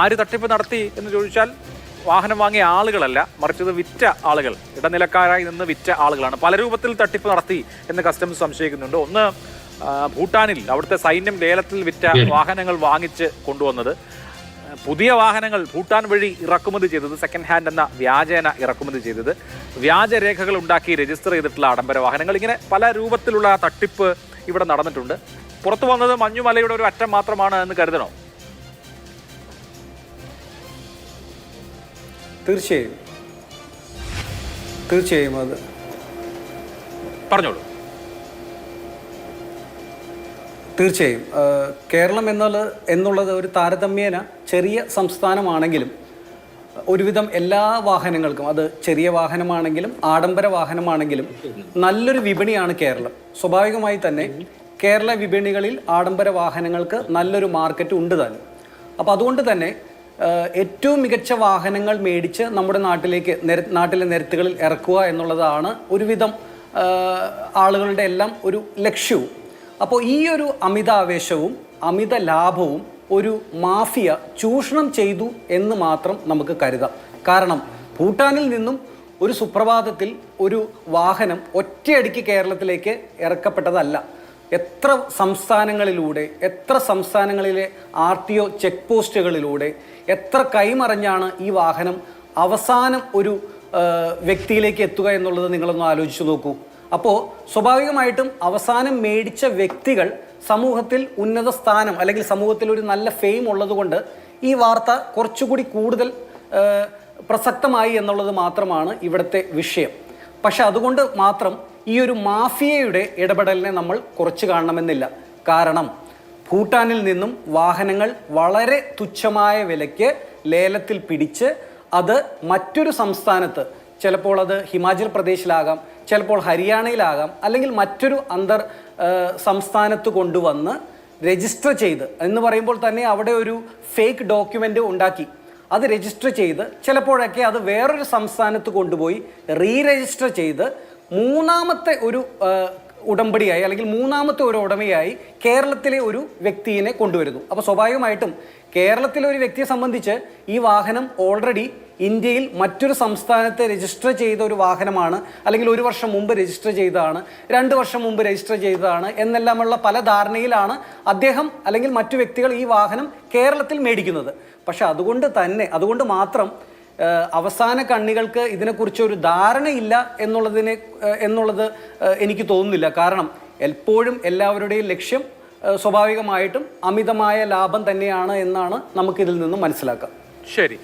ആര് തട്ടിപ്പ് നടത്തി എന്ന് ചോദിച്ചാൽ വാഹനം വാങ്ങിയ ആളുകളല്ല മറിച്ചത് വിറ്റ ആളുകൾ. ഇടനിലക്കാരായി നിന്ന് വിറ്റ ആളുകളാണ്. പല രൂപത്തിൽ തട്ടിപ്പ് നടത്തി എന്ന് കസ്റ്റംസ് സംശയിക്കുന്നുണ്ട്. ഒന്ന് ഭൂട്ടാനിൽ അവിടുത്തെ സൈന്യം ലേലത്തിൽ വിറ്റ വാഹനങ്ങൾ വാങ്ങിച്ച് കൊണ്ടുവന്നത്. പുതിയ വാഹനങ്ങൾ ഭൂട്ടാൻ വഴി ഇറക്കുമതി ചെയ്തത് സെക്കൻഡ് ഹാൻഡ് എന്ന വ്യാജേന ഇറക്കുമതി ചെയ്തത്. വ്യാജരേഖകൾ ഉണ്ടാക്കി രജിസ്റ്റർ ചെയ്തിട്ടുള്ള ആഡംബര വാഹനങ്ങൾ. ഇങ്ങനെ പല രൂപത്തിലുള്ള തട്ടിപ്പ് ഇവിടെ നടന്നിട്ടുണ്ട്. പുറത്തു വന്നത് മഞ്ഞുമലയുടെ ഒരു അറ്റം മാത്രമാണ് എന്ന് കരുതണോ? തീർച്ചയായും. തീർച്ചയായും അത്. പറഞ്ഞോളൂ. തീർച്ചയായും. കേരളം എന്നുള്ളത് എന്നുള്ളത് ഒരു താരതമ്യേന ചെറിയ സംസ്ഥാനമാണെങ്കിലും ഒരുവിധം എല്ലാ വാഹനങ്ങൾക്കും അത് ചെറിയ വാഹനമാണെങ്കിലും ആഡംബര വാഹനമാണെങ്കിലും നല്ലൊരു വിപണിയാണ് കേരളം. സ്വാഭാവികമായി തന്നെ കേരള വിപണികളിൽ ആഡംബര വാഹനങ്ങൾക്ക് നല്ലൊരു മാർക്കറ്റ് ഉണ്ട് താനും. അപ്പോൾ അതുകൊണ്ട് തന്നെ ഏറ്റവും മികച്ച വാഹനങ്ങൾ മേടിച്ച് നമ്മുടെ നാട്ടിലേക്ക് നിര നാട്ടിലെ നിരത്തുകളിൽ ഇറക്കുക എന്നുള്ളതാണ് ഒരുവിധം ആളുകളുടെ എല്ലാം ഒരു ലക്ഷ്യവും. അപ്പോൾ ഈ ഒരു അമിതാവേശവും അമിത ലാഭവും ഒരു മാഫിയ ചൂഷണം ചെയ്തു എന്ന് മാത്രം നമുക്ക് കരുതാം. കാരണം ഭൂട്ടാനിൽ നിന്നും ഒരു സുപ്രഭാതത്തിൽ ഒരു വാഹനം ഒറ്റയടിക്ക് കേരളത്തിലേക്ക് ഇറക്കപ്പെട്ടതല്ല. എത്ര സംസ്ഥാനങ്ങളിലൂടെ എത്ര സംസ്ഥാനങ്ങളിലെ ആർ ടി ഒ ചെക്ക് പോസ്റ്റുകളിലൂടെ എത്ര കൈമറിഞ്ഞാണ് ഈ വാഹനം അവസാനം ഒരു വ്യക്തിയിലേക്ക് എത്തുക എന്നുള്ളത് നിങ്ങളൊന്ന് ആലോചിച്ച് നോക്കൂ. അപ്പോൾ സ്വാഭാവികമായിട്ടും അവസാനം മേടിച്ച വ്യക്തികൾ സമൂഹത്തിൽ ഉന്നത സ്ഥാനം അല്ലെങ്കിൽ സമൂഹത്തിൽ ഒരു നല്ല ഫെയിം ഉള്ളതുകൊണ്ട് ഈ വാർത്ത കുറച്ചുകൂടി കൂടുതൽ പ്രസക്തമായി എന്നുള്ളത് മാത്രമാണ് ഇവിടുത്തെ വിഷയം. പക്ഷെ അതുകൊണ്ട് മാത്രം ഈ ഒരു മാഫിയയുടെ ഇടപെടലിനെ നമ്മൾ കുറച്ച് കാണണമെന്നില്ല. കാരണം ഭൂട്ടാനിൽ നിന്നും വാഹനങ്ങൾ വളരെ തുച്ഛമായ വിലയ്ക്ക് ലേലത്തിൽ പിടിച്ച് അത് മറ്റൊരു സംസ്ഥാനത്ത് ചിലപ്പോൾ അത് ഹിമാചൽ പ്രദേശിലാകാം ചിലപ്പോൾ ഹരിയാനയിലാകാം അല്ലെങ്കിൽ മറ്റൊരു അന്തർ സംസ്ഥാനത്ത് കൊണ്ടുവന്ന് രജിസ്റ്റർ ചെയ്ത് എന്ന് പറയുമ്പോൾ തന്നെ അവിടെ ഒരു ഫേക്ക് ഡോക്യുമെന്റ് ഉണ്ടാക്കി. അത് രജിസ്റ്റർ ചെയ്ത് ചിലപ്പോഴൊക്കെ അത് വേറൊരു സംസ്ഥാനത്ത് കൊണ്ടുപോയി റീ രജിസ്റ്റർ ചെയ്ത് മൂന്നാമത്തെ ഒരു ഉടമ്പടിയായി അല്ലെങ്കിൽ മൂന്നാമത്തെ ഒരു ഉടമയായി കേരളത്തിലെ ഒരു വ്യക്തിയെ കൊണ്ടുവരുന്നു. അപ്പോൾ സ്വാഭാവികമായിട്ടും കേരളത്തിലെ ഒരു വ്യക്തിയെ സംബന്ധിച്ച് ഈ വാഹനം ഓൾറെഡി ഇന്ത്യയിൽ മറ്റൊരു സംസ്ഥാനത്തെ രജിസ്റ്റർ ചെയ്ത ഒരു വാഹനമാണ് അല്ലെങ്കിൽ ഒരു വർഷം മുമ്പ് രജിസ്റ്റർ ചെയ്തതാണ് രണ്ട് വർഷം മുമ്പ് രജിസ്റ്റർ ചെയ്തതാണ് എന്നെല്ലാമുള്ള പല ധാരണയിലാണ് അദ്ദേഹം അല്ലെങ്കിൽ മറ്റു വ്യക്തികൾ ഈ വാഹനം കേരളത്തിൽ മേടിക്കുന്നത്. പക്ഷെ അതുകൊണ്ട് തന്നെ അതുകൊണ്ട് മാത്രം അവസാന കണ്ണികൾക്ക് ഇതിനെക്കുറിച്ച് ഒരു ധാരണയില്ല എന്നുള്ളതിനെ എന്നുള്ളത് എനിക്ക് തോന്നുന്നില്ല. കാരണം എപ്പോഴും എല്ലാവരുടെയും ലക്ഷ്യം സ്വാഭാവികമായിട്ടും അമിതമായ ലാഭം തന്നെയാണ് എന്നാണ് നമുക്കിതിൽ നിന്ന് മനസ്സിലാക്കാം. ശരി.